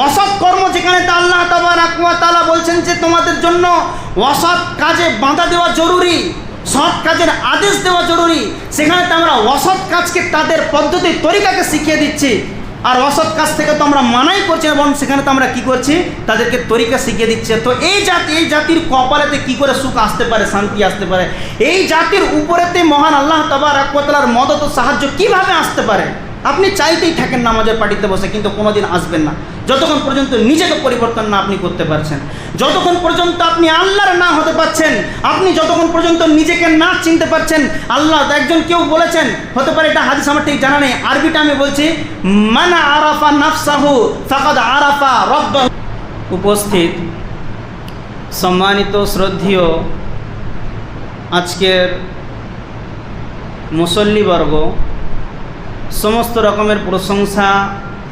অসৎ কর্ম যেখানে আল্লাহ তালা বলছেন যে তোমাদের জন্য অসৎ কাজে বাধা দেওয়া জরুরি, সৎ কাজের আদেশ দেওয়া জরুরি। সেখানে তো আমরা অসৎ কাজকে তাদের পদ্ধতি, তরিকাকে শিখিয়ে দিচ্ছি। আর অসৎ কাজ থেকে তো আমরা মানাই করছি এবং সেখানে তো আমরা কি করছি? তাদেরকে তরিকা শিখিয়ে দিচ্ছে। তো এই জাতি, এই জাতির কপালেতে কি করে সুখ আসতে পারে, শান্তি আসতে পারে? এই জাতির উপরেতে মহান আল্লাহ তাবার আকবতলার মদত ও সাহায্য কীভাবে আসতে পারে? আপনি চাইতেই থাকেন নামাজের পার্টিতে বসে, কিন্তু কোনোদিন আসবেন না। যতক্ষণ পর্যন্ত নিজেকে পরিবর্তন না আপনি করতে পারছেন। যতক্ষণ পর্যন্ত আপনি আল্লাহর না হতে পারছেন, আপনি যতক্ষণ পর্যন্ত নিজেকে না চিনতে পারছেন, আল্লাহ একজন কেউ বলেছেন, হতে পারে এটা হাদিস আমার ঠিক জানা নেই আরবিটা আমি বলছি, মানা আরাফা নাফসাহু ফাকাদ আরাফা রব্ব উপস্থিত, সম্মানিত, শ্রদ্ধীয়, আজকের মুসল্লিবর্গ সমস্ত রকমের প্রশংসা,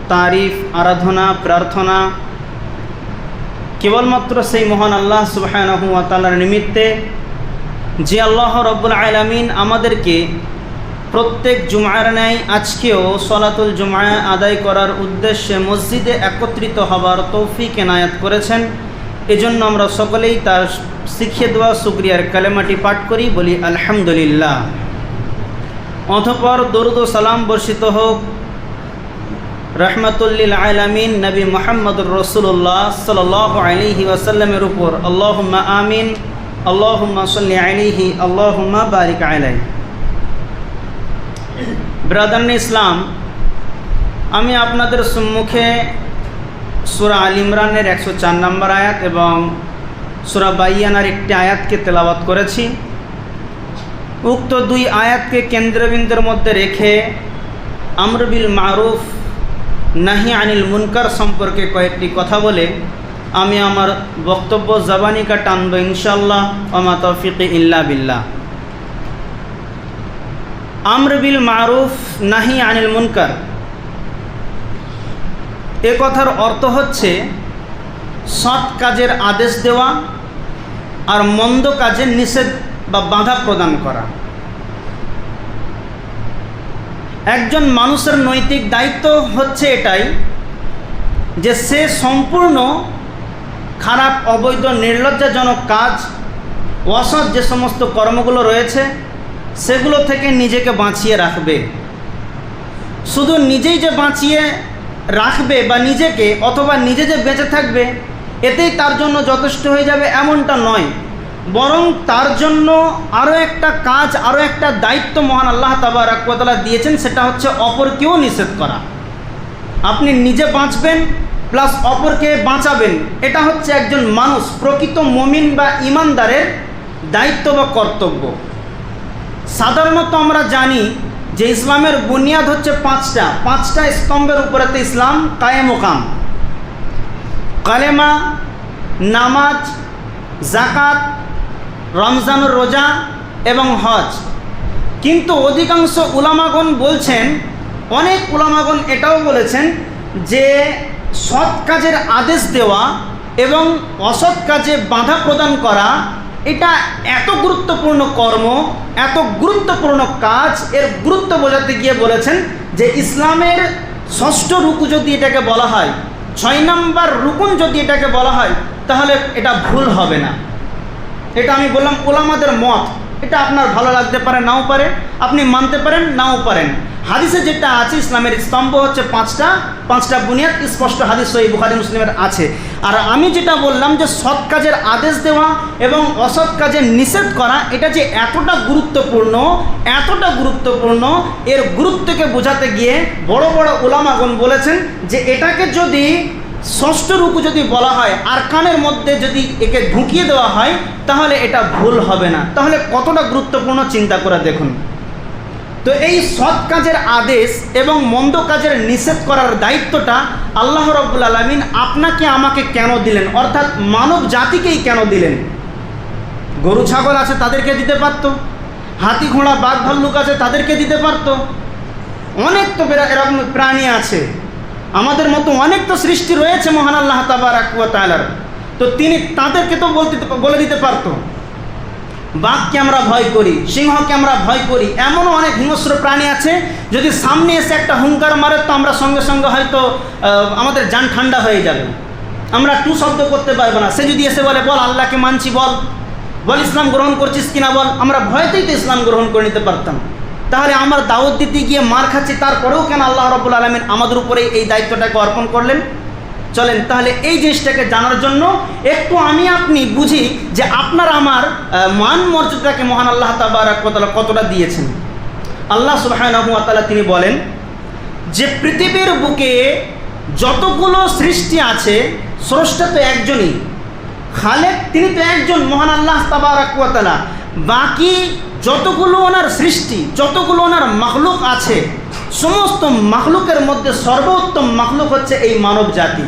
তারিফ, আরাধনা, প্রার্থনা। কেবলমাত্র সেই মহান আল্লাহ সুবাহর নিমিত্তে যে আল্লাহ রব্বুল আলমিন আমাদেরকে প্রত্যেক জুমার ন্যায় আজকেও সলাতুল জুমায় আদায় করার উদ্দেশ্যে মসজিদে একত্রিত হবার তৌফিক এনায়াত করেছেন। এজন্য আমরা সকলেই তার শিখিয়ে দেওয়া শুক্রিয়ার কালেমাটি পাঠ করি, বলি আলহামদুলিল্লাহ। অথপর দরুদ সালাম বর্ষিত হোক। রহমতুল্লিল আলামিন নবী মোহাম্মদুর রসুল্লাহ সাল আলিহি ওয়াসাল্লামের উপর। আল্লাহুম্মা আমিন, আল্লাহুম্মা সাল্লি আলিহি আল্লাহুম্মা বারিক আলাই। ব্রাদান ইসলাম, আমি আপনাদের সম্মুখে সুরা আল ইমরানের একশো চার নম্বর আয়াত এবং সুরা বাইয়ানার একটি আয়াতকে তেলাওয়াত করেছি। উক্ত দুই আয়াতকে কেন্দ্রবিন্দুর মধ্যে রেখে আমরবিল মারুফ নাহি আনিল মুনকার সম্পর্কে কয়েকটি কথা বলে আমি আমার বক্তব্য জবানিকা টানব ইনশাল্লাহ ওমা তৌফিক ইল্লা বিল্লাহ। আমরবিল মারুফ নাহি আনিল মুনকার। এ কথার অর্থ হচ্ছে সৎ কাজের আদেশ দেওয়া আর মন্দ কাজের নিষেধ বা বাধা প্রদান করা। একজন মানুষের নৈতিক দায়িত্ব হচ্ছে এটাই যে সে সম্পূর্ণ খারাপ, অবৈধ, নির্লজ্জাজনক কাজ, অসৎ যে সমস্ত কর্মগুলো রয়েছে, সেগুলো থেকে নিজেকে বাঁচিয়ে রাখবে। শুধু নিজেই যে বাঁচিয়ে রাখবে বা নিজেকে অথবা নিজে যে বেঁচে থাকবে, এতেই তার জন্য যথেষ্ট হয়ে যাবে এমনটা নয়। বরং তার জন্য আরও একটা কাজ আরও একটা দায়িত্ব মহান আল্লাহ তাবারাকতলা দিয়েছেন, সেটা হচ্ছে অপরকেও নিষেধ করা। আপনি নিজে বাঁচবেন প্লাস অপরকে বাঁচাবেন। এটা হচ্ছে একজন মানুষ, প্রকৃত মমিন বা ইমানদারের দায়িত্ব বা কর্তব্য। সাধারণত আমরা জানি যে ইসলামের বুনিয়াদ হচ্ছে পাঁচটা। পাঁচটা স্তম্ভের উপরেতে ইসলাম কায়েমোকাম কালেমা, নামাজ জাকাত রমজানুর রোজা এবং হজ। কিন্তু অধিকাংশ উলামাগণ বলছেন, অনেক উলামাগণ এটাও বলেছেন যে সৎ কাজের আদেশ দেওয়া এবং অসৎ কাজে বাধা প্রদান করা, এটা এত গুরুত্বপূর্ণ কর্ম, এত গুরুত্বপূর্ণ কাজ, এর গুরুত্ব বোঝাতে গিয়ে বলেছেন যে ইসলামের ষষ্ঠ রুকু যদি এটাকে বলা হয়, ছয় নম্বর রুকুন যদি এটাকে বলা হয়, তাহলে এটা ভুল হবে না। এটা আমি বললাম ওলামাদের মত। এটা আপনার ভালো লাগতে পারে, নাও পারে। আপনি মানতে পারেন, নাও পারেন। হাদিসে যেটা আছে, ইসলামের স্তম্ভ হচ্ছে পাঁচটা পাঁচটা বুনিয়াদ, স্পষ্ট হাদিস সহি বুখারি মুসলিমের আছে। আর আমি যেটা বললাম যে সৎ কাজের আদেশ দেওয়া এবং অসৎ কাজের নিষেধ করা, এটা যে এতটা গুরুত্বপূর্ণ এতটা গুরুত্বপূর্ণ, এর গুরুত্বকে বোঝাতে গিয়ে বড় বড় ওলামাগণ বলেছেন যে এটাকে যদি ষষ্ঠ রূপু যদি বলা হয়, আরকানের মধ্যে যদি একে ঢুকিয়ে দেওয়া হয়, তাহলে এটা ভুল হবে না। তাহলে কতটা গুরুত্বপূর্ণ চিন্তা করে দেখুন। তো এই সৎ কাজের আদেশ এবং মন্দ কাজের নিষেধ করার দায়িত্বটা আল্লাহ রব্বুল আলমিন আপনাকে আমাকে কেন দিলেন? অর্থাৎ মানব জাতিকেই কেন দিলেন? গরু, ছাগল আছে, তাদেরকে দিতে পারত। হাতি, ঘোড়া, বাঘ, ভাল্লুক আছে, তাদেরকে দিতে পারত। অনেক তো এরকম প্রাণী আছে। আমাদের মতো অনেক তো সৃষ্টি রয়েছে মহান আল্লাহ তাবার তো তিনি তাদেরকে তো বলতে বলে দিতে পারত। বাঘকে আমরা ভয় করি, সিংহকে আমরা ভয় করি, এমনও অনেক হিংস্র প্রাণী আছে, যদি সামনে এসে একটা হুঙ্কার মারে তো আমরা সঙ্গে সঙ্গে হয়তো আমাদের যান ঠান্ডা হয়ে যাবে। আমরা টু শব্দ করতে পারব না। সে যদি এসে বলে, বল, আল্লাহকে মানছি, বল। বল, ইসলাম গ্রহণ করছিস কিনা বল? আমরা ভয়তেই তো ইসলাম গ্রহণ করে নিতে পারতাম। তাহলে আমার দাওয়াত দিতে গিয়ে মার খাচ্ছি, তারপরেও কেন আল্লাহ রবুল আলমিন আমাদের উপরে এই দায়িত্বটাকে অর্পণ করলেন? চলেন, তাহলে এই জিনিসটাকে জানার জন্য একটু আমি আপনি বুঝি যে আপনার আমার মান মর্যাদাকে মহান আল্লাহ তাবারাক ওয়া কতটা দিয়েছেন। আল্লাহ সুবহানাহু ওয়া তাআলা তিনি বলেন, যে পৃথিবীর বুকে যতগুলো সৃষ্টি আছে, স্রষ্টা তো একজনই। খালেক তিনি তো একজন মহান আল্লাহ তাবারাক ওয়া বাকি যতগুলো ওনার সৃষ্টি, যতগুলো ওনার মাখলুক আছে, সমস্ত মাখলুকের মধ্যে সর্বোত্তম মাখলুক হচ্ছে এই মানব জাতি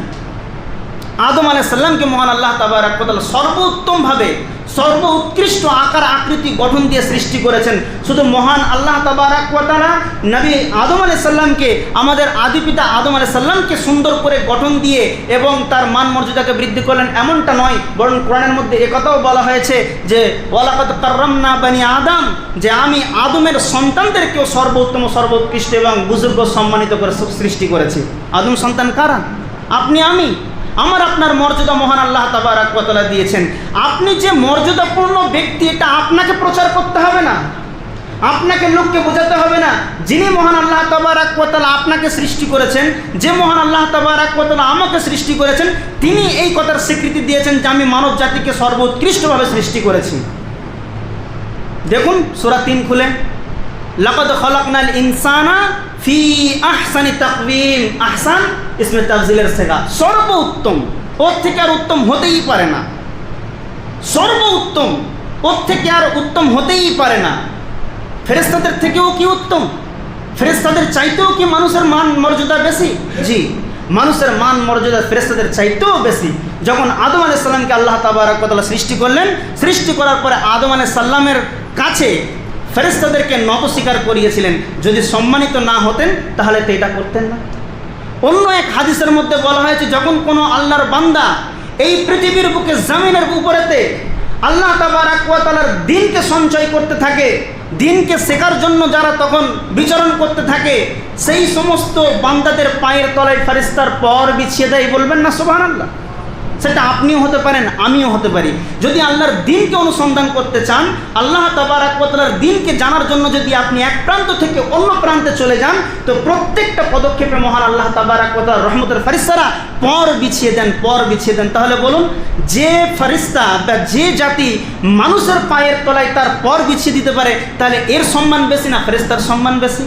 আদম আলাইসাল্লামকে মহান আল্লাহ তাবার সর্বোত্তমভাবে সর্ব উৎকৃষ্ট আকার আকৃতি গঠন দিয়ে সৃষ্টি করেছেন। শুধু মহান আল্লাহ তাবারাক ওয়া তাআলা, নবী আদম আলাইহিস সাল্লামকে আমাদের আদি পিতা আদম আলাইহিস সাল্লামকে সুন্দর করে গঠন দিয়ে এবং তার মান মর্যাদাকে বৃদ্ধি করলেন এমনটা নয়, বরং কোরআনের মধ্যে একথাও বলা হয়েছে যে ওয়ালাকাত কাররামনা বানি আদম, যে আমি আদমের সন্তানদেরকেও সর্বোত্তম, সর্বোৎকৃষ্ট এবং বুজুর্গ সম্মানিত করে সৃষ্টি করেছি। আদম সন্তান কারা? আপনি, আমি। আমার আপনার মর্যাদা মহান আল্লাহ তাবারাক ওয়া দিয়েছেন। আপনি যে মর্যাদাপূর্ণ ব্যক্তি, এটা আপনাকে প্রচার করতে হবে না। আপনাকে লোককে বোঝাতে হবে না। যিনি মহান আল্লাহ তাবারাক ওয়া আপনাকে সৃষ্টি করেছেন, যে মহান আল্লাহ তাবারাক ওয়া আমাকে সৃষ্টি করেছেন, তিনি এই কথার স্বীকৃতি দিয়েছেন যে আমি মানব জাতিকে সর্বোৎকৃষ্টভাবে সৃষ্টি করেছি। দেখুন, সূরা তিন খুলে, লাকাদ খলাকনাল ইনসানা ফি আহসানি তাকওয়িম আহসান ইসমে তাফজিলের সেগা। সর্বোত্তম, ওর থেকে আর উত্তম হতেই পারে না। সর্বোত্তম, ওর থেকে আর উত্তম হতেই পারে না। ফেরেস্তাদের থেকেও কি উত্তম? ফেরেস্তাদের চাইতেও কি মানুষের মান মর্যাদা বেশি? জি, মানুষের মান মর্যাদা ফেরেস্তাদের চাইতেও বেশি। যখন আদম আলাইহিস সাল্লামকে আল্লাহ তাবারাক ওয়া তাআলা সৃষ্টি করলেন, সৃষ্টি করার পরে আদম আলাইহিস সাল্লামের কাছে ফেরেস্তাদেরকে নত স্বীকার করিয়েছিলেন। যদি সম্মানিত না হতেন, তাহলে তো এটা করতেন না। অন্য এক হাদিসের মধ্যে বলা হয়েছে, যখন কোনো আল্লাহর বান্দা এই পৃথিবীর বুকে, জামিনের উপরেতে আল্লাহ তাআলার দিনকে সঞ্চয় করতে থাকে, দিনকে শেখার জন্য যারা তখন বিচরণ করতে থাকে, সেই সমস্ত বান্দাদের পায়ের তলায় ফারিস্তার পর বিছিয়ে দেয়, বলবেন না সুবহানাল্লাহ। সেটা আপনিও হতে পারেন, আমিও হতে পারি। যদি আল্লাহর দিনকে অনুসন্ধান করতে চান, আল্লাহ তাবারাকার দিনকে জানার জন্য যদি আপনি এক প্রান্ত থেকে অন্য প্রান্তে চলে যান, তো প্রত্যেকটা পদক্ষেপে মহান আল্লাহ তাবারাকার রহমতের ফারিস্তারা পর বিছিয়ে দেন, পর বিছিয়ে দেন। তাহলে বলুন, যে ফারিস্তা বা যে জাতি মানুষের পায়ের তলায় তার পর বিছিয়ে দিতে পারে, তাহলে এর সম্মান বেশি না ফেরিস্তার সম্মান বেশি?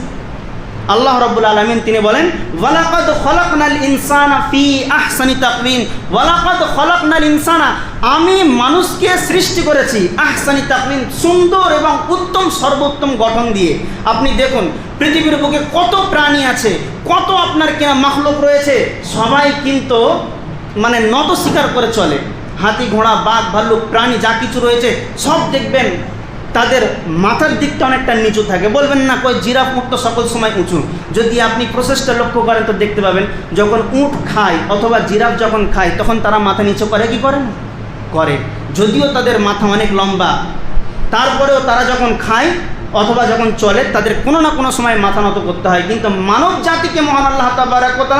আল্লাহ রব্বুল আলমিন তিনি বলেন, ওয়ালাকাদ খলাকনাল ইনসানা ফি আহসানি তাকবিন ওয়ালাকাদ খলাকনাল ইনসানা, আমি মানুষকে সৃষ্টি করেছি আহসানি তাকবিন সুন্দর এবং উত্তম সর্বোত্তম গঠন দিয়ে। আপনি দেখুন, পৃথিবীর বুকে কত প্রাণী আছে, কত আপনার কেনা মাখলুক রয়েছে, সবাই কিন্তু মানে নত স্বীকার করে চলে। হাতি, ঘোড়া, বাঘ, ভাল্লুক, প্রাণী, যা কিছু রয়েছে, সব দেখবেন তাদের মাথার দিকটা অনেকটা নিচু থাকে। বলবেন না কয় জিরাফ উঠ তো সকল সময় উঁচু। যদি আপনি প্রসেসটা লক্ষ্য করেন তো দেখতে পাবেন, যখন উঁট খায় অথবা জিরাফ যখন খায়, তখন তারা মাথা নিচু করে, কি করেন করে। যদিও তাদের মাথা অনেক লম্বা, তারপরেও তারা যখন খায় অথবা যখন চলে, তাদের কোনো না কোনো সময় মাথা নত করতে হয়। কিন্তু মানব জাতিকে মহান আল্লাহ তাবারাকতা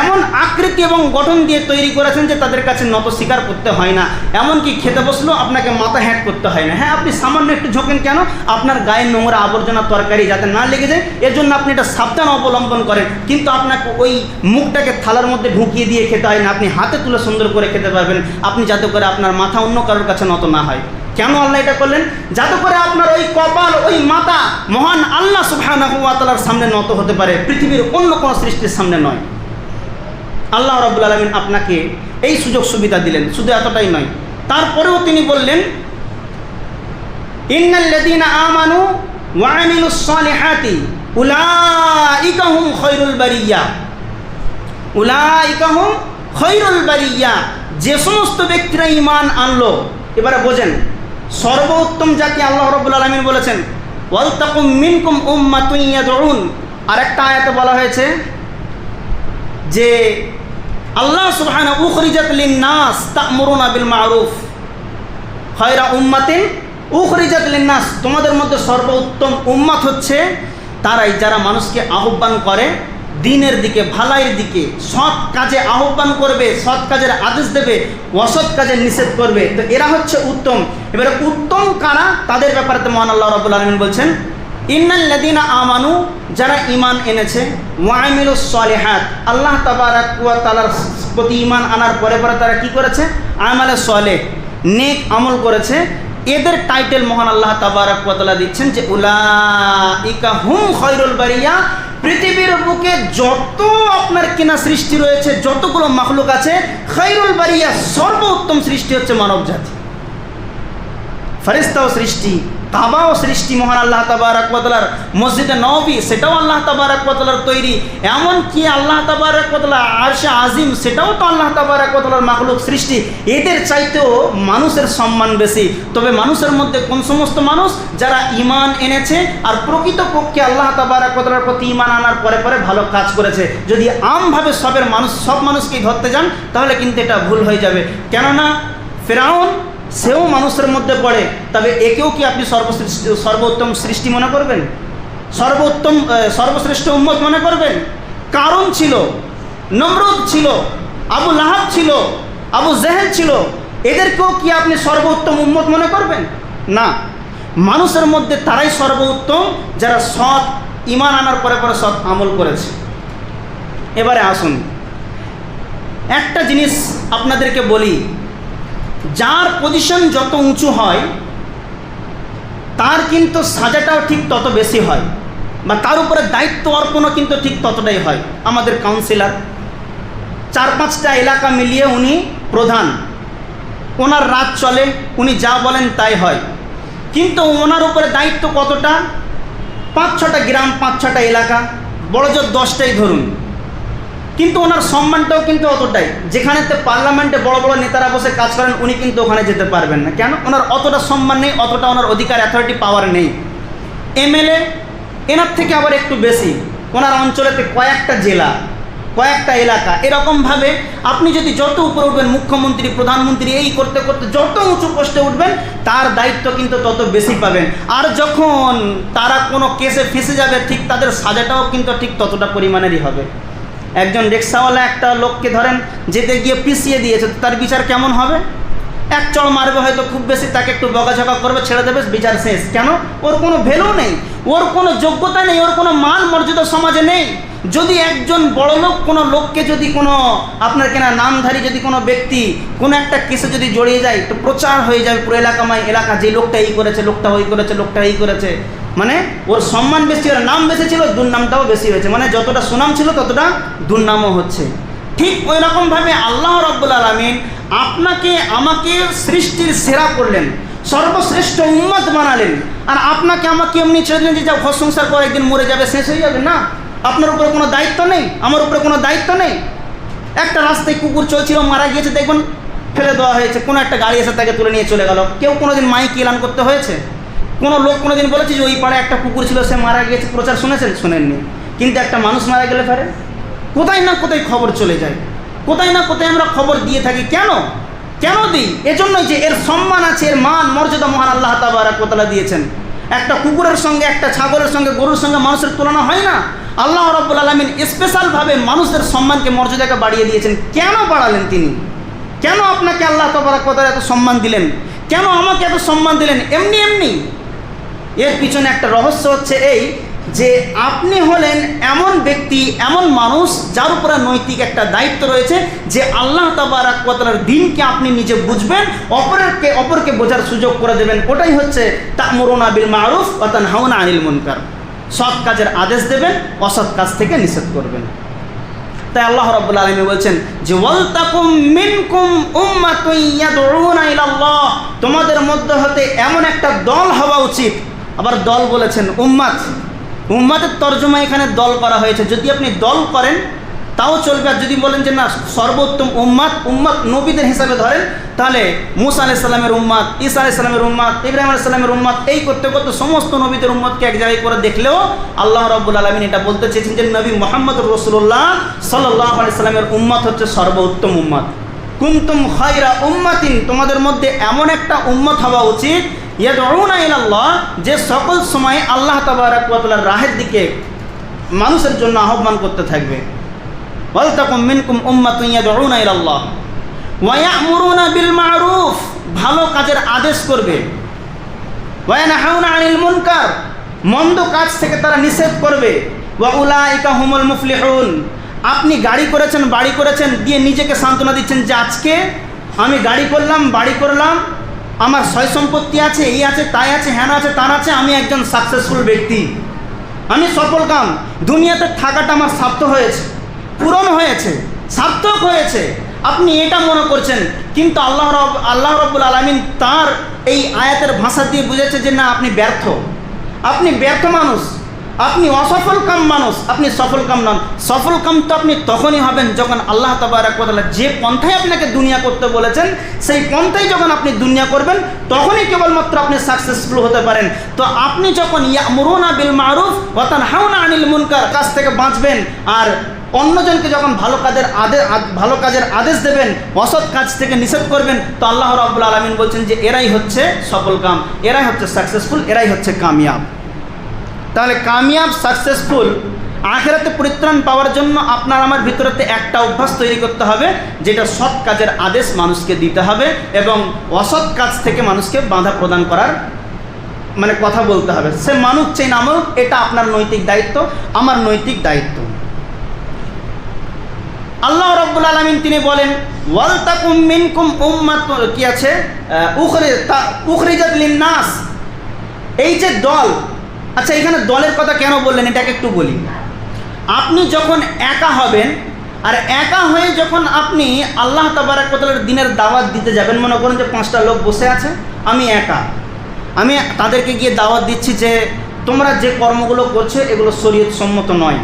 এমন আকৃতি এবং গঠন দিয়ে তৈরি করেছেন যে তাদের কাছে নত স্বীকার করতে হয় না। এমনকি খেতে বসলেও আপনাকে মাথা হ্যাট করতে হয় না। হ্যাঁ আপনি সামান্য একটু ঝোঁকেন কেন? আপনার গায়ে নোংরা আবর্জনা তরকারি যাতে না লেগে যায় এর জন্য আপনি এটা সাবধান অবলম্বন করেন। কিন্তু আপনাকে ওই মুখটাকে থালার মধ্যে ঢুকিয়ে দিয়ে খেতে হয় না। আপনি হাতে তুলে সুন্দর করে খেতে পারবেন। আপনি যাতে করে আপনার মাথা অন্য কারোর কাছে নত না হয়। কেন আল্লাহ এটা করলেন? যাতে করে আপনার ওই কপাল, ওই মাতা মহান আল্লাহ ওয়া সামনে নত হতে পারে, পৃথিবীর অন্য কোনো সৃষ্টির সামনে নয়। আল্লাহ রাব্বুল আলামিন আপনাকে এই সুযোগ সুবিধা দিলেন, শুধু এতটাই নয়। তারপরেও তিনি বললেন আমানু যে সমস্ত ব্যক্তিরা ইমান আনলো, এবারে বোঝেন সর্বোত্তম জাতি আল্লাহ রব্বুল আলমিন বলেছেন উম্মাতুন ইয়াদউন। আরেকটা আয়াতে বলা হয়েছে যে, আল্লাহ লিন্নাস। তোমাদের মধ্যে সর্বোত্তম উম্মাত হচ্ছে তারাই যারা মানুষকে আহ্বান করে দিনের দিকে, ভালাইয়ের দিকে, সৎ কাজে আহ্বান করবে, সৎ কাজের আদেশ দেবে, অসৎ কাজে নিষেধ করবে। তো এরা হচ্ছে উত্তম। এবারে উত্তম কারা? তাদের ব্যাপারে তো মহান আল্লাহ রবুল আলমিন বলছেন ইন্নাল্লাদিনা আমানু যারা ইমান এনেছে ওয়াইমিল সলেহাত আল্লাহ তাবারাক তালার প্রতি ইমান আনার পরে পরে তারা কি করেছে? আমালে সলে নেক আমল করেছে। এদের টাইটেল মহান আল্লাহ তাবারাক তাআলা দিচ্ছেন যে, উলাইকা হুম খয়রুল বারিয়া পৃথিবীর বুকে যত আপনার কেনা সৃষ্টি রয়েছে, যতগুলো মাখলুক আছে খৈরুল বাড়িয়া সর্বোত্তম সৃষ্টি হচ্ছে মানব জাতি ফেরেস্তাও সৃষ্টি। কাবাও সৃষ্টি মহান আল্লাহ তাবারাকবতলার মসজিদে নবী, সেটাও আল্লাহ তাবারাকবতলার তৈরি। এমন কি আল্লাহ তাবারাকবতলা আরশে আজিম, সেটাও তো আল্লাহ তাবারাকবতলার মাখলুক সৃষ্টি। এদের চাইতেও মানুষের সম্মান বেশি। তবে মানুষের মধ্যে কোন সমস্ত মানুষ? যারা ইমান এনেছে আর প্রকৃতপক্ষে আল্লাহ তাবারাকবতলার প্রতি ইমান আনার পরে পরে ভালো কাজ করেছে। যদি আমভাবে সবের মানুষ, সব মানুষকেই ধরতে যান, তাহলে কিন্তু এটা ভুল হয়ে যাবে। কেননা ফেরাউন সেও মানুষের মধ্যে পড়ে, তবে একেও কি আপনি সর্বসৃষ্টি সর্বোত্তম সৃষ্টি মনে করবেন? সর্বোত্তম সর্বশ্রেষ্ঠ উম্মত মনে করবেন? কারণ ছিল, নমরুদ ছিল, আবু লাহাব ছিল, আবু জেহেল ছিল, এদেরকেও কি আপনি সর্বোত্তম উম্মত মনে করবেন? না। মানুষের মধ্যে তারাই সর্বোত্তম, যারা সৎ, ইমান আনার পরে পরে সৎ আমল করেছে। এবারে আসুন। একটা জিনিস আপনাদেরকে বলি যার পজিশন যত উঁচু হয়, তার কিন্তু সাজাটাও ঠিক তত বেশি হয় বা তার উপরে দায়িত্ব অর্পণও কিন্তু ঠিক ততটাই হয়। আমাদের কাউন্সিলর চার পাঁচটা এলাকা মিলিয়ে উনি প্রধান। ওনার রাত চলে, উনি যা বলেন তাই হয়। কিন্তু ওনার উপরে দায়িত্ব কতটা? পাঁচ ছটা গ্রাম, পাঁচ ছটা এলাকা বড় জোর দশটাই ধরুন। কিন্তু ওনার সম্মানটাও কিন্তু অতটাই। যেখানেতে পার্লামেন্টে বড় বড় নেতারা বসে কাজ করেন, উনি কিন্তু ওখানে যেতে পারবেন না। কেন? ওনার অতটা সম্মান নেই, অতটা ওনার অধিকার অ্যাথরিটি পাওয়ার নেই। এমএলএ, এনার থেকে আবার একটু বেশি। ওনার অঞ্চলেতে কয়েকটা জেলা, কয়েকটা এলাকা, এরকমভাবে আপনি যদি যত উপরে উঠবেন, মুখ্যমন্ত্রী, প্রধানমন্ত্রী, এই করতে করতে যত উঁচু পোস্টে উঠবেন, তার দায়িত্ব কিন্তু তত বেশি পাবেন। আর যখন তারা কোনো কেসে ফেসে যাবে, ঠিক তাদের সাজাটাও কিন্তু ঠিক ততটা পরিমাণেরই হবে। একজন রিক্সাওয়ালা একটা লোককে ধরেন যেতে গিয়ে পিছিয়ে দিয়েছে তার বিচার কেমন হবে? এক চড় মারবে হয়তো খুব বেশি, তাকে একটু বকাঝকা করবে, ছেড়ে দেবে, বিচার শেষ। কেন? ওর কোনো ভ্যালু নেই, ওর কোনো যোগ্যতা নেই, ওর কোনো মান মর্যাদা সমাজে নেই। যদি একজন বড় লোক কোনো লোককে যদি কোনো আপনার কেনা নামধারী যদি কোনো ব্যক্তি কোনো একটা কেসে যদি জড়িয়ে যায়, তো প্রচার হয়ে যাবে পুরো এলাকাময় এলাকা। যে লোকটা এই করেছে, লোকটা ওই করেছে, লোকটা এই করেছে। মানে ওর সম্মান বেশি, ওর নাম বেশি ছিল, দুর্নামটাও বেশি হয়েছে। মানে যতটা সুনাম ছিল, ততটা দুর্নামও হচ্ছে। ঠিক ওই রকমভাবে আল্লাহ রব্বুল আলমিন আপনাকে, আমাকে সৃষ্টির সেরা করলেন, সর্বশ্রেষ্ঠ উম্মত বানালেন। আর আপনাকে আমাকে এমনি ছেড়ে যে যা ঘর সংসার করে, একদিন মরে যাবে, শেষ হয়ে যাবে। না, আপনার উপরে কোনো দায়িত্ব নেই, আমার উপরে কোনো দায়িত্ব নেই। একটা রাস্তায় কুকুর চলছিল, মারা গিয়েছে, দেখবেন ফেলে দেওয়া হয়েছে। কোনো একটা গাড়ি এসে তাকে তুলে নিয়ে চলে গেল। কেউ কোনোদিন মাইক এলান করতে হয়েছে? কোনো লোক কোনো দিন বলেছে যে ওই পাড়ে একটা কুকুর ছিল, সে মারা গিয়েছে। প্রচার শুনেছেন? শুনেননি। কিন্তু একটা মানুষ মারা গেলে ফেরে কোথায় না কোথায় খবর চলে যায়? কোথায় না কোথায় আমরা খবর দিয়ে থাকি? কেন? কেন দিই? এজন্যই যে এর সম্মান আছে, এর মান, মর্যাদা মহান আল্লাহ তাবারাকতলা দিয়েছেন। একটা কুকুরের সঙ্গে, একটা ছাগলের সঙ্গে, গরুর সঙ্গে মানুষের তুলনা হয় না? আল্লাহ রব্বুল আলমিন স্পেশালভাবে মানুষদের সম্মানকে, মর্যাদাকে বাড়িয়ে দিয়েছেন। কেন বাড়ালেন তিনি? কেন আপনাকে আল্লাহ তবরাকতার এত সম্মান দিলেন? কেন আমাকে এত সম্মান দিলেন? এমনি এমনি। এর পিছনে একটা রহস্য হচ্ছে এই যে আপনি হলেন এমন ব্যক্তি, এমন মানুষ যার উপরে নৈতিক একটা দায়িত্ব রয়েছে যে আল্লাহ তাবারাকার দিনকে আপনি নিজে বুঝবেন অপরকে অপরকে বোঝার সুযোগ করে দেবেন। ওটাই হচ্ছে তামরুনা বিল মারুফ অতান হাউনা আনিল মুনকার। সৎ কাজের আদেশ দেবেন, অসৎ কাজ থেকে নিষেধ করবেন। তাই আল্লাহ রাব্বুল আলামিন বলছেন যে, ওয়ালতাকুম মিনকুম উম্মাতুন ইয়াদউনা ইলাল্লাহ। তোমাদের মধ্যে হতে এমন একটা দল হওয়া উচিত আবার দল বলেছেন উম্মাত উম্মাতের তর্জমা এখানে দল করা হয়েছে। যদি আপনি দল করেন, তাও চলবে। আর যদি বলেন যে না, সর্বোত্তম উম্মাত উম্মাত নবীদের হিসাবে ধরেন, তাহলে মুসা উম্মাত ঈসা আলাইহিস সালামের উম্মাত ইব্রাহিম আলাইহিস সালামের উম্মাত এই করতে করতে সমস্ত নবীদের উম্মতকে এক জায়গায় করে দেখলেও আল্লাহ রাব্বুল আলামিন এটা বলতে চেয়েছেন যে নবী মোহাম্মদ রসুল্লাহ সাল্লাহ আলাইহি সাল্লামের উম্মত হচ্ছে সর্বোত্তম উম্মত কুমতুম খায়রা উম্মাতিন, তোমাদের মধ্যে এমন একটা উম্মত হওয়া উচিত ইয়াদউনা ইলাল্লাহ, যে সকল সময় আল্লাহ তাবারাক ওয়া রাহের দিকে মানুষের জন্য আহ্বান করতে থাকবে। ওয়া বিল ভালো কাজের আদেশ করবে। ওয়া আনিল মুনকার, মন্দ কাজ থেকে তারা নিষেধ করবে। ওয়া আপনি গাড়ি করেছেন, বাড়ি করেছেন, দিয়ে নিজেকে সান্ত্বনা দিচ্ছেন যে আজকে আমি গাড়ি করলাম, বাড়ি করলাম আমার সয় সম্পত্তি আছে, এই আছে, তাই আছে, হ্যান আছে তার আছে, আমি একজন সাকসেসফুল ব্যক্তি। আমি সফল কাম। দুনিয়াতে থাকাটা আমার সার্থক হয়েছে, পূরণ হয়েছে, সার্থক হয়েছে। আপনি এটা মনে করছেন, কিন্তু আল্লাহ রব, আল্লাহ রব্বুল আলমিন তার এই আয়াতের ভাষা দিয়ে বুঝেছে যে না, আপনি ব্যর্থ। আপনি ব্যর্থ মানুষ। আপনি অসফল কাম মানুষ, আপনি সফল কাম নন। সফল কাম তো আপনি তখনই হবেন যখন আল্লাহ তাবারাকাল্লাহ যে পন্থায় আপনাকে দুনিয়া করতে বলেছেন, সেই পন্থায় যখন আপনি দুনিয়া করবেন, তখনই কেবলমাত্র আপনি সাকসেসফুল হতে পারেন। তো আপনি যখন ইয়ামুরুনা বিল মারুফ ওয়াতান হাউনা আনিল মুনকার কাছ থেকে বাঁচবেন আর অন্যজনকে যখন ভালো কাজের আদেশ ভালো কাজের আদেশ দেবেন, অসৎ কাজ থেকে নিষেধ করবেন, তো আল্লাহ রাব্বুল আলামিন বলছেন যে, এরাই হচ্ছে সফল কাম, এরাই হচ্ছে সাকসেসফুল এরাই হচ্ছে কামিয়াব। তাহলে কামিয়াব সাকসেসফুল আখেরাতে পরিত্রাণ পাওয়ার জন্য আপনার আমার ভিতরেতে একটা অভ্যাস তৈরি করতে হবে, যেটা সৎ কাজের আদেশ মানুষকে দিতে হবে এবং অসৎ কাজ থেকে মানুষকে বাধা প্রদান করার মানে কথা বলতে হবে। সে মানুষ চেয়ে নামক এটা আপনার নৈতিক দায়িত্ব, আমার নৈতিক দায়িত্ব। আল্লাহ রব্বুল আলমিন তিনি বলেন, ওয়াল তাকুম মিনকুম উম্মাত কি আছে? উখরে উখরিজাত লিন্নাস। এই যে দল আচ্ছা এখানে দলের কথা কেন বললেন? এটাকে একটু বলি। আপনি যখন একা হবেন, আর একা হয়ে যখন আপনি আল্লাহ তাবারাকালের দিনের দাওয়াত দিতে যাবেন, মনে করেন যে পাঁচটা লোক বসে আছে, আমি একা। আমি তাদেরকে গিয়ে দাওয়াত দিচ্ছি যে, তোমরা যে কর্মগুলো করছ, এগুলো শরীয়ত সম্মত নয়।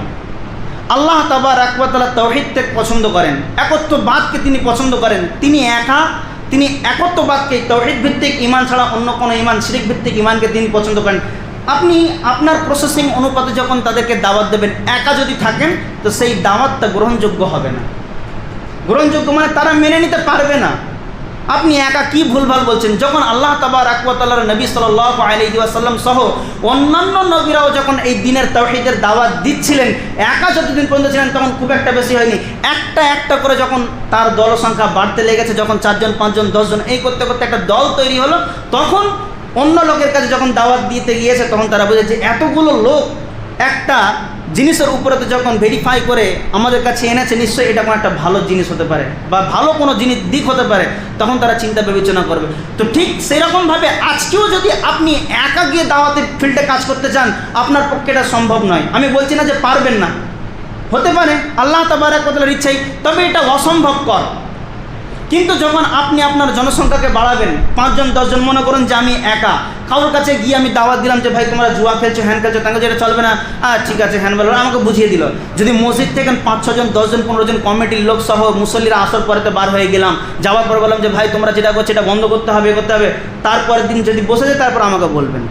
আল্লাহ তাবার আকবতলা তৌহিদকে পছন্দ করেন। একত্ববাদকে তিনি পছন্দ করেন। তিনি একা, তিনি একত্ববাদকে, তৌহিদ ভিত্তিক ইমান ছাড়া অন্য কোনো ইমান, শিরিক ভিত্তিক ইমানকে তিনি পছন্দ করেন। আপনি আপনার প্রসেসিং অনুপাতে যখন তাদেরকে দাওয়াত দেবেন, একা যদি থাকেন, তো সেই দাওয়াতটা গ্রহণযোগ্য হবে না। গ্রহণযোগ্য মানে তারা মেনে নিতে পারবে না। আপনি একা কি ভুলভাল বলছেন? যখন আল্লাহ তাবার আকবতাল্লাহ নবী সাল আলহি আসাল্লাম সহ অন্যান্য নবীরাও যখন এই দিনের তৌহিদের দাওয়াত দিচ্ছিলেন, একা যতদিন পর্যন্ত ছিলেন তখন খুব একটা বেশি হয়নি। একটা একটা করে যখন তার দল সংখ্যা বাড়তে লেগেছে, যখন চারজন, পাঁচজন, দশজন, এই করতে করতে একটা দল তৈরি হলো, তখন অন্য লোকের কাছে যখন দাওয়াত দিতে গিয়েছে, তখন তারা বুঝেছে এতগুলো লোক একটা জিনিসের উপরে তো যখন ভেরিফাই করে আমাদের কাছে এনেছে, নিশ্চয়ই এটা কোনো একটা ভালো জিনিস হতে পারে বা ভালো কোনো জিনিস দিক হতে পারে। তখন তারা চিন্তা বিবেচনা করবে। তো ঠিক সেরকমভাবে আজকেও যদি আপনি একা গিয়ে দাওয়াতের ফিল্ডে কাজ করতে চান, আপনার পক্ষে এটা সম্ভব নয়। আমি বলছি না যে পারবেন না। হতে পারে, আল্লাহ তাবারাকতালার ইচ্ছাই তবে এটা অসম্ভবকর। কিন্তু যখন আপনি আপনার জনসংখ্যাকে বাড়াবেন, পাঁচজন, দশজন, মনে করুন যে আমি একা, কারোর কাছে গিয়ে আমি দাওয়াত দিলাম যে, ভাই, তোমরা জুয়া খেলছো, হ্যান খেলছো, তাকে যেটা চলবে না। আর ঠিক আছে, হ্যান বলো। আমাকে বুঝিয়ে দিল। যদি মসজিদ থেকে পাঁচ, ছজন, দশজন, পনেরো জন কমিটির লোক সহ মুসল্লিরা আসর পরেতে বার হয়ে গেলাম, যাওয়ার পর বললাম যে, ভাই, তোমরা যেটা করছ, এটা বন্ধ করতে হবে করতে হবে। তারপরের দিন যদি বসে যায়, তারপর আমাকে বলবেন।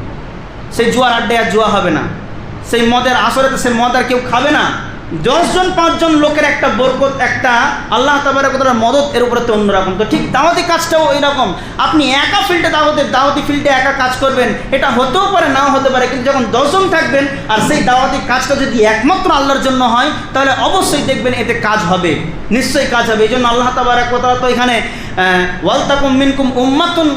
সেই জুয়ার আড্ডায় আর জুয়া হবে না। সেই মদের আসরে তো সেই মদ আর কেউ খাবে না। দশজন, পাঁচজন লোকের একটা বরকত, একটা আল্লাহ তাবারকতার মদত এর উপরে তো অন্যরকম। তো ঠিক দাওয়াতি কাজটাও ওই রকম আপনি একা ফিল্ডে দাওয়াতের, দাওয়াতি ফিল্ডে একা কাজ করবেন, এটা হতেও পারে, নাও হতে পারে, কিন্তু যখন দশজন থাকবেন আর সেই দাওয়াতি কাজটা যদি একমাত্র আল্লাহর জন্য হয়, তাহলে অবশ্যই দেখবেন এতে কাজ হবে। নিশ্চয়ই কাজ হবে। এই জন্য আল্লাহ তাবারকতা তো এখানে ওয়ালতাকুম মিনকুম উম্মাতুন,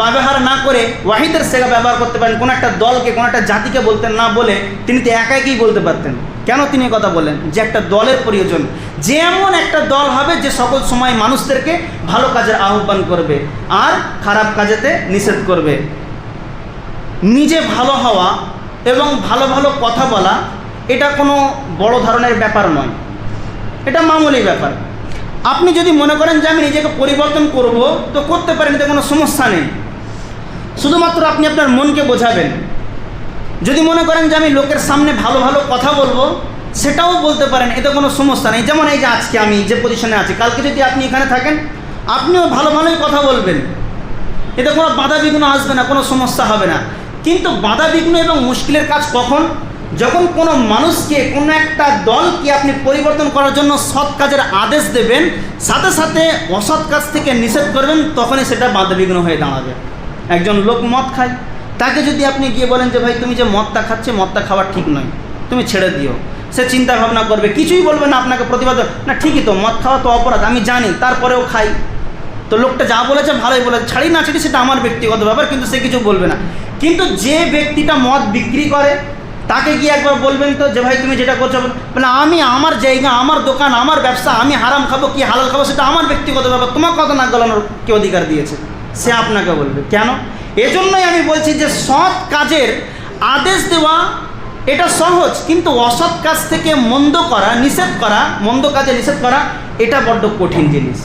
ব্যবহার না করে ওয়াহিদের সেগা ব্যবহার করতে পারেন। কোনো একটা দলকে, কোনো একটা জাতিকে বলতেন না বলে তিনি তো একা একই বলতে পারতেন? কেন তিনি কথা বলেন যে একটা দলের প্রয়োজন। যে এমন একটা দল হবে যে সকল সময় মানুষদেরকে ভালো কাজের আহ্বান করবে, আর খারাপ কাজেতে নিষেধ করবে। নিজে ভালো হওয়া এবং ভালো ভালো কথা বলা, এটা কোনো বড় ধরনের ব্যাপার নয়। এটা মামুলি ব্যাপার। আপনি যদি মনে করেন যে আমি নিজেকে পরিবর্তন করব, তো করতে পারেন, এতে কোনো সমস্যা নেই। শুধুমাত্র আপনি আপনার মনকে বোঝাবেন। যদি মনে করেন যে আমি লোকের সামনে ভালো ভালো কথা বলব, সেটাও বলতে পারেন, এতে কোনো সমস্যা নেই। যেমন এই যে আজকে আমি যে পজিশনে আছি, কালকে যদি আপনি এখানে থাকেন, আপনিও ভালো ভালোই কথা বলবেন। এতে কোনো বাধা বিঘ্ন আসবে না, কোনো সমস্যা হবে না। কিন্তু বাধা বিঘ্ন এবং মুশকিলের কাজ কখন? যখন কোনো মানুষকে, কোনো একটা দলকে আপনি পরিবর্তন করার জন্য সৎ কাজের আদেশ দেবেন, সাথে সাথে অসৎ কাজ থেকে নিষেধ করবেন, তখনই সেটা বাধা বিঘ্ন হয়ে দাঁড়াবে। একজন লোক মদ খায় তাকে যদি আপনি গিয়ে বলেন যে ভাই, তুমি যে মদটা খাচ্ছে, মদটা খাওয়া ঠিক নয়, তুমি ছেড়ে দিও। সে চিন্তা ভাবনা করবে, কিছুই বলবে না আপনাকে প্রতিবাদ না, ঠিকই তো, মদ খাওয়া তো অপরাধ, আমি জানি, তারপরেও খাই। তো লোকটা যা বলেছে, ভালোই বলেছে। ছাড়ি না ছাড়ি, সেটা আমার ব্যক্তিগত ব্যাপার, কিন্তু সে কিছু বলবে না। কিন্তু যে ব্যক্তিটা মদ বিক্রি করে, তাকে গিয়ে একবার বলবেন তো যে ভাই, তুমি যেটা করছ মানে আমি আমার জায়গা, আমার দোকান, আমার ব্যবসা, আমি হারাম খাব, কি হালাল খাব, সেটা আমার ব্যক্তিগত ব্যাপার। তোমার কথা না গলানোর কে অধিকার দিয়েছে? সে আপনাকে বলবে। কেন? এজন্যই আমি বলছি যে সৎ কাজের আদেশ দেওয়া এটা সহজ, কিন্তু অসৎ কাজ থেকে মন্দ করা, নিষেধ করা, মন্দ কাজে নিষেধ করা, এটা বড্ড কঠিন জিনিস।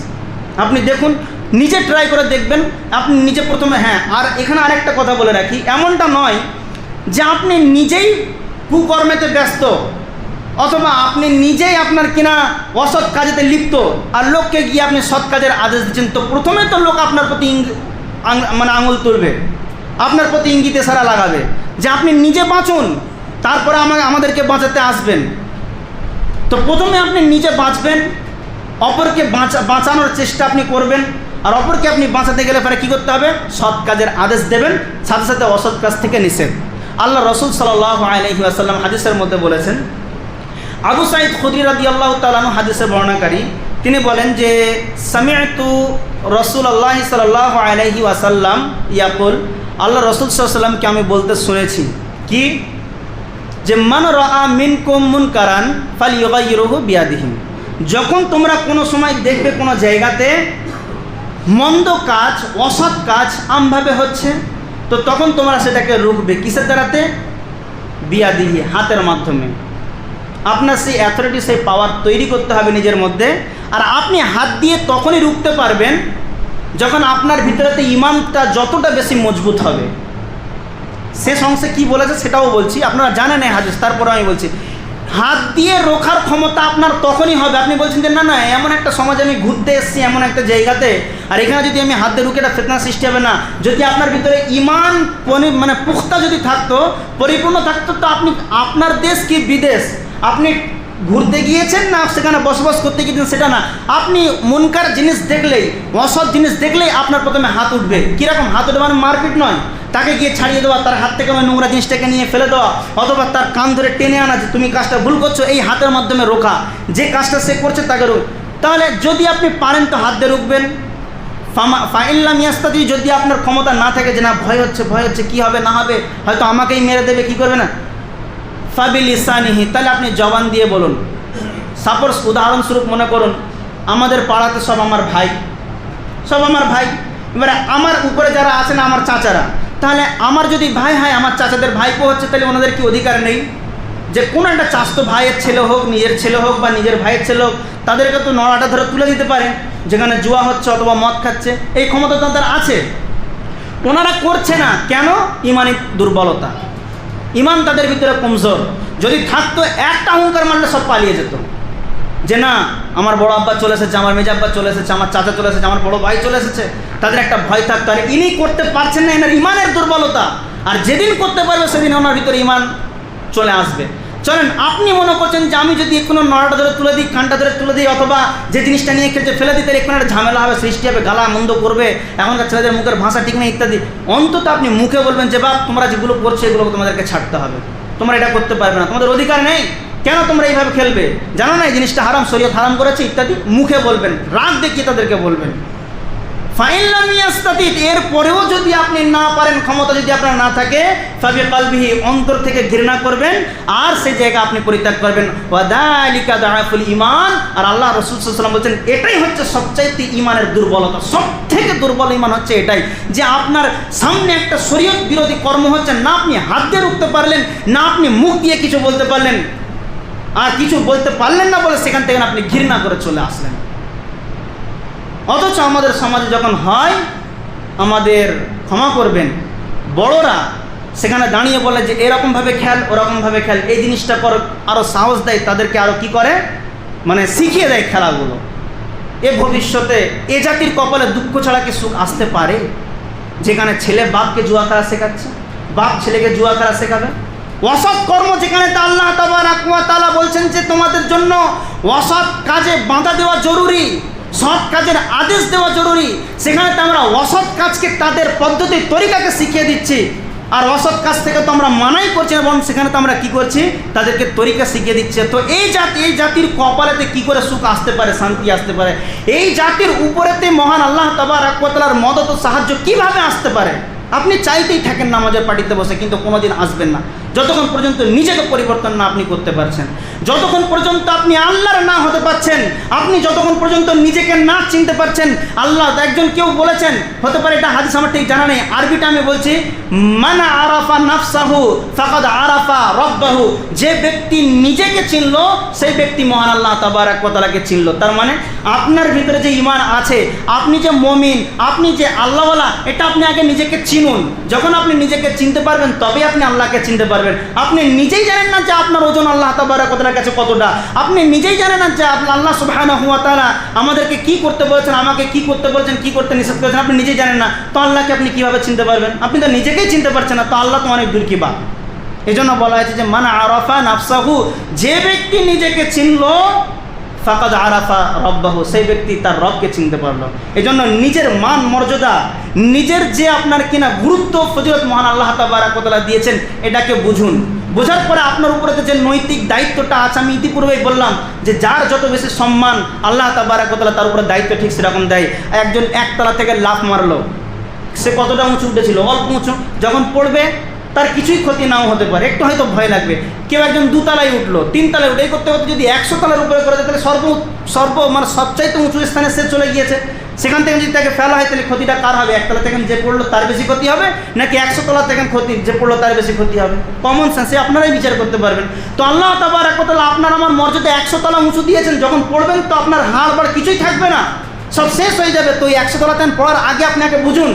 আপনি দেখুন, নিজে ট্রাই করে দেখবেন, আপনি নিজে প্রথমে হ্যাঁ আর এখানে আরেকটা কথা বলে রাখি, এমনটা নয় যে আপনি নিজেই কুকর্মেতে ব্যস্ত, অথবা আপনি নিজেই আপনার কিনা অসৎ কাজেতে লিপ্ত, আর লোককে গিয়ে আপনি সৎ কাজের আদেশ দিচ্ছেন। তো প্রথমে তো লোক আপনার প্রতি মানে আঙুল তুলবে। আপনার প্রতি ইঙ্গিতে সারা লাগাবে। যে আপনি নিজে বাঁচুন, তারপরে আমাকে আমাদেরকে বাঁচাতে আসবেন। তো প্রথমে আপনি নিজে বাঁচবেন, অপরকে বাঁচা বাঁচানোর চেষ্টা আপনি করবেন, আর অপরকে আপনি বাঁচাতে গেলে পরে কী করতে হবে? সৎ কাজের আদেশ দেবেন, সাথে সাথে অসৎ কাজ থেকে নিষেধ। আল্লাহ রসুল সাল্লাহ আলহি আসাল্লাম হাদিসের মধ্যে বলেছেন, আবু সাইদ খুদি রাদি আল্লাহ তালানু হাদিসের বর্ণাকারী তিনি বলেন যে সামিয়াতু রসুল আল্লাহ সাল্লাহ আলহি ওয়াসাল্লাম ইয়াকুল, আল্লাহ রসুল সাল্লামকে আমি বলতে শুনেছি। কি? যে, মান রা মিন কুম মুন কারান ফাল ইউগাইরুহু বিয়াদিহিম। যখন তোমরা কোনো সময় দেখবে কোনো জায়গাতে মন্দ কাজ, অসৎ কাজ আমভাবে হচ্ছে, তো তখন তোমরা সেটাকে রুখবে কিসের দ্বারাতে? বিয়াদিহি, হাতের মাধ্যমে। আপনার সেই অ্যাথরিটি সেই পাওয়ার তৈরি করতে হবে নিজের মধ্যে। আর আপনি হাত দিয়ে তখনই রুখতে পারবেন যখন আপনার ভিতরেতে ইমানটা যতটা বেশি মজবুত হবে। শেষ অংশে কী বলেছে সেটাও বলছি। আপনারা জানেন এই হাদিস তারপরে আমি বলছি। হাত দিয়ে রোখার ক্ষমতা আপনার তখনই হবে। আপনি বলছেন যে, না না, এমন একটা সমাজে আমি ঘুরতে এসেছি, এমন একটা জায়গাতে। আর এখানে যদি আমি হাত দিয়ে রুখে এটা ফেতনা সৃষ্টি হবে না। যদি আপনার ভিতরে ইমান মানে পুখতা যদি থাকতো, পরিপূর্ণ থাকতো, তো আপনি, আপনার দেশ কি বিদেশ? আপনি ঘুরতে গিয়েছেন না সেখানে বসবাস করতে গিয়েছেন সেটা না? আপনি মনকার জিনিস দেখলেই, অসৎ জিনিস দেখলেই আপনার প্রথমে হাত উঠবে। কীরকম হাত উঠবে? মানে মারপিট নয়। তাকে গিয়ে ছাড়িয়ে দেওয়া, তার হাত থেকে নোংরা জিনিসটাকে নিয়ে ফেলে দেওয়া, অথবা তার কান ধরে টেনে আনা যে তুমি কাজটা ভুল করছ, এই হাতের মাধ্যমে রোখা। যে কাজটা সে করছে তাকে রোখ। তাহলে যদি আপনি পারেন তো হাত দিয়ে রুখবেন। ফাইল্লাম ইয়াস্তাদি, যদি আপনার ক্ষমতা না থাকে যে না, ভয় হচ্ছে ভয় হচ্ছে, কী হবে, না হবে, হয়তো আমাকেই মেরে দেবে, কী করবে না? ফাবিল ইসানিহি তাহলে আপনি জবান দিয়ে বলুন। সাপোজ উদাহরণস্বরূপ মনে করুন, আমাদের পাড়াতে সব আমার ভাই। সব আমার ভাই। এবারে আমার উপরে যারা আছেন আমার চাচারা, তাহলে আমার যদি ভাই হয়, আমার চাচাদের ভাইপো হচ্ছে, তাহলে ওনাদের কি অধিকার নেই? যে কোনো একটা চাস্তো ভাইয়ের ছেলে হোক, নিজের ছেলে হোক বা নিজের ভাইয়ের ছেলে হোক, তাদেরকে তো নড়াটা ধরে তুলে দিতে পারে। যেখানে জুয়া হচ্ছে অথবা মদ খাচ্ছে, এই ক্ষমতা তো তাদের আছে। ওনারা করছে না। কেন? ইমানি দুর্বলতা। ইমান তাদের ভিতরে কমজোর। যদি থাকতো একটা অহংকার মারলে সব পালিয়ে যেত। যে না, আমার বড় আব্বা চলে এসেছে, আমার মেজা আব্বা চলে এসেছে, আমার চাচা চলে এসেছে, আমার বড় ভাই চলে এসেছে, তাদের একটা ভয় থাকতো। আর ইনি করতে পারছেন না, এনার ইমানের দুর্বলতা। আর যেদিন করতে পারবে, সেদিন ওনার ভিতরে ইমান চলে আসবে। চলেন, আপনি মনে করছেন যে আমি যদি কোনো নড়াটা ধরে তুলে দিই, কানটা ধরে তুলে দিই, অথবা যে জিনিসটা নিয়ে খেলছে ফেলে দিই, তাহলে একটা ঝামেলা হবে, সৃষ্টি হবে, গালা মন্দ করবে এখনকার ছেলেদের মুখের ভাষা ঠিক নেই, ইত্যাদি। অন্তত আপনি মুখে বলবেন যে, বাপ, তোমরা যেগুলো করছ এগুলো তোমাদেরকে ছাড়তে হবে। তোমরা এটা করতে পারবে না। তোমাদের অধিকার নেই। কেন তোমরা এইভাবে খেলবে? জানো না এই জিনিসটা হারাম, শরীয়ত হারাম করেছে, ইত্যাদি? মুখে বলবেন, রাগ দেখিয়ে তাদেরকে বলবেন। ফাইনলামিয়াস্তাতিত এর পরেও যদি আপনি না পারেন, ক্ষমতা যদি আপনার না থাকে, ফাবি কালবিহি, অন্তর থেকে ঘৃণা করবেন, আর সেই জায়গা আপনি পরিত্যাগ করবেন। ওয়াদালিকা দাহাফুল ইমান আর আল্লাহ রসুল বলছেন, এটাই হচ্ছে সবচাইতে ইমানের দুর্বলতা। সব থেকে দুর্বল ইমান হচ্ছে এটাই, যে আপনার সামনে একটা শরীয়ত বিরোধী কর্ম হচ্ছে, না আপনি হাত দিয়ে রুখতে পারলেন, না আপনি মুখ দিয়ে কিছু বলতে পারলেন। আর কিছু বলতে পারলেন না বলে সেখান থেকে আপনি ঘৃণা করে চলে আসলেন। অথচ আমাদের সমাজে যখন হয়, আমাদের ক্ষমা করবেন। বড়রা সেখানে দাঁড়িয়ে বলে যে, এরকমভাবে খেল, ওরকমভাবে খেল। এই জিনিসটা কর আরও সাহস দেয়, তাদেরকে আরও কি করে? মানে শিখিয়ে দেয় খেলাগুলো। এ ভবিষ্যতে এ জাতির কপালে দুঃখ ছাড়া কি সুখ আসতে পারে? যেখানে ছেলে বাপকে জুয়া খেলা শেখাচ্ছে, বাপ ছেলেকে জুয়া খেলা শেখাবে। অসৎ কর্ম যেখানে আল্লাহ তালা বলছেন যে, তোমাদের জন্য অসৎ কাজে বাঁধা দেওয়া জরুরি। সৎ কাজের আদেশ দেওয়া জরুরি। সেখানে তো আমরা অসৎ কাজকে তাদের পদ্ধতি তরিকাকে শিখিয়ে দিচ্ছি। আর অসৎ কাজ থেকে তো আমরা মানাই করছি এবং সেখানে তো আমরা কী করছি? তাদেরকে তরিকা শিখিয়ে দিচ্ছে। তো এই জাতি, এই জাতির কপালেতে কি করে সুখ আসতে পারে, শান্তি আসতে পারে? এই জাতির উপরেতে মহান আল্লাহ তাবার আকবতলার মদত সাহায্য কীভাবে আসতে পারে? আপনি চাইতেই থাকেন নামাজের পার্টিতে বসে, কিন্তু কোনোদিন আসবেন না। যতক্ষণ পর্যন্ত নিজেকে পরিবর্তন না আপনি করতে পারছেন, যতক্ষণ পর্যন্ত আপনি আল্লাহর না হতে পারছেন, আপনি যতক্ষণ পর্যন্ত নিজেকে না চিনতে পারছেন, আল্লাহ একজন কেউ বলেছেন, হতে পারে এটা হাদিস আমার ঠিক জানা নেই আরবিটা আমি বলছি, মানা আরাফা নাফসাহু ফাকাদ আরাফা রব্বাহু যে ব্যক্তি নিজেকে চিনল, সেই ব্যক্তি মহান আল্লাহ তাবারাক ওয়া তাআলাকে চিনল। তার মানে আপনার ভিতরে যে ইমান আছে, আপনি যে মমিন, আপনি যে আল্লাহওয়ালা, এটা আপনি আগে নিজেকে চিনুন। যখন আপনি নিজেকে চিনতে পারবেন, তবেই আপনি আল্লাহকে চিনতে পারবেন। আপনি নিজেই জানেন না যে আপনার ওজন আল্লাহ তাবারাক ওয়া তাআলার কাছে কতটা। আপনি নিজেই জানেন না যে আল্লাহ সুবহানাহু হুয়া তারা আমাদেরকে কি করতে বলেছেন, আমাকে কি করতে বলছেন, কি করতে নিষেধ করেছেন, আপনি নিজেই জানেন না। তো আল্লাহকে আপনি কীভাবে চিনতে পারবেন? আপনি তো নিজেকেই চিনতে পারছেন না, তো আল্লাহ তো অনেক দূর কি বা এই জন্য বলা হয়েছে যে, মানা আরফা নাফসাহু যে ব্যক্তি নিজেকে চিনল ফাকাদ আরাফা রব্বাহু, সেই ব্যক্তি তার রবকে চিনতে পারল। এই জন্য নিজের মান, মর্যাদা, নিজের যে আপনার কিনা গুরুত্ব, ফজিলত মহান আল্লাহ তাবারাকতলা দিয়েছেন, এটাকে বুঝুন। বোঝার পরে আপনার উপরে যে নৈতিক দায়িত্বটা আছে, আমি ইতিপূর্বেই বললাম যে যার যত বেশি সম্মান আল্লাহ তাবারাকতলা তার উপরে দায়িত্ব ঠিক সেরকম দেয়। একজন একতলা থেকে লাফ মারলো। সে কতটা উঁচু উঠেছিল? অল্প উঁচু। যখন পড়বে তার কিছুই ক্ষতি নাও হতে পারে, একটু হয়তো ভয় লাগবে। কেউ একজন দুতলায় উঠল, তিনতলায় উঠে করতে করতে যদি একশো তলার উপরে করে তাহলে সর্ব সর্ব মানে সবচাইতে উঁচু স্থানে সে চলে গিয়েছে। সেখান থেকে যদি তাকে ফেলা হয়, তাহলে ক্ষতিটা কার হবে? একতলা থেকে যে পড়ল, তার বেশি ক্ষতি হবে? নাকি একশো তলা থেকে ক্ষতি, যে পড়ল, তার বেশি ক্ষতি হবে? কমন সেন্সে আপনারাই বিচার করতে পারবেন। তো আল্লাহ তাবার একতলা আপনার আমার মর্যাদা একশো তলা উঁচু দিয়েছেন, যখন পড়বেন, তো আপনার হাড় বাড় কিছুই থাকবে না। সব শেষ হয়ে যাবে। তো এই একশো তলা তেন পড়ার আগে আপনাকে বুঝুন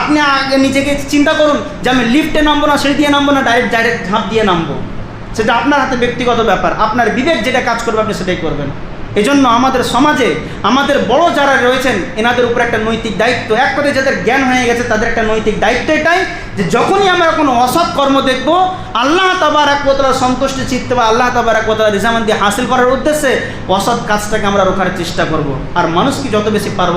আপনি আগে নিজেকে চিন্তা করুন যে আমি লিফটে নামবো না সিঁড়ি দিয়ে নামবো না ডাইরেক্ট ডাইরেক্ট ঝাঁপ দিয়ে নামবো। সেটা আপনার হাতে ব্যক্তিগত ব্যাপার। আপনার বিবেক যেটা কাজ করবে, আপনি সেটাই করবেন। এজন্য আমাদের সমাজে, আমাদের বড় যারা রয়েছেন, এনাদের উপর একটা নৈতিক দায়িত্ব এক কথায় যাদের জ্ঞান হয়ে গেছে, তাদের একটা নৈতিক দায়িত্ব এটাই যে যখনই আমরা কোনো অসৎ কর্ম দেখব, আল্লাহ তাবার একতলার সন্তুষ্টি চিত্তে বা আল্লাহ তাবার একতলা রিজামান্দি হাসিল করার উদ্দেশ্যে অসৎ কাজটাকে আমরা রোখার চেষ্টা করব। আর মানুষকে যত বেশি পারব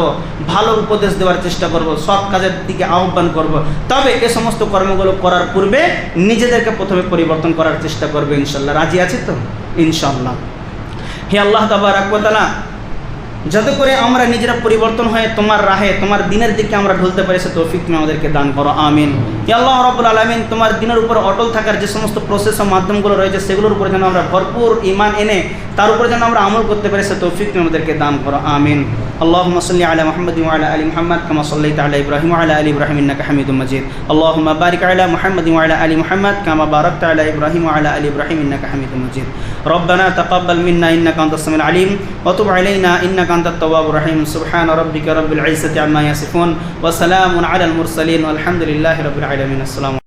ভালো উপদেশ দেওয়ার চেষ্টা করব, সৎ কাজের দিকে আহ্বান করব। তবে এ সমস্ত কর্মগুলো করার পূর্বে নিজেদেরকে প্রথমে পরিবর্তন করার চেষ্টা করবে ইনশাল্লাহ রাজি আছে তো ইনশাল্লাহ হে আল্লাহ তাবারাকালা যাতে করে আমরা নিজেরা পরিবর্তন হয়ে তোমার রাহে, তোমার দিনের দিকে আমরা ঢুলতে পারি, সে তৌফিক তুমি আমাদেরকে দান করো, আমিন। হে আল্লাহ রবুল আলমিন, তোমার দিনের উপর অটল থাকার যে সমস্ত প্রসেস ও মাধ্যমগুলো রয়েছে, সেগুলোর উপরে যেন আমরা ভরপুর ইমান এনে, তার উপরে যেন আমরা আমল করতে পারি, সে তৌফিক তুমি আমাদেরকে দান করো, আমিন। اللهم صل على محمد وعلى آل محمد كما صليت على إبراهيم وعلى آل إبراهيم إنك حميد مجيد. اللهم بارك على محمد وعلى آل محمد كما باركت على إبراهيم وعلى آل إبراهيم إنك حميد مجيد. ربنا تقبل منا إنك أنت السميع العليم وتب علينا إنك أنت التواب الرحيم. سبحان ربك رب العزة عما يصفون وسلام على المرسلين والحمد لله رب العالمين. السلام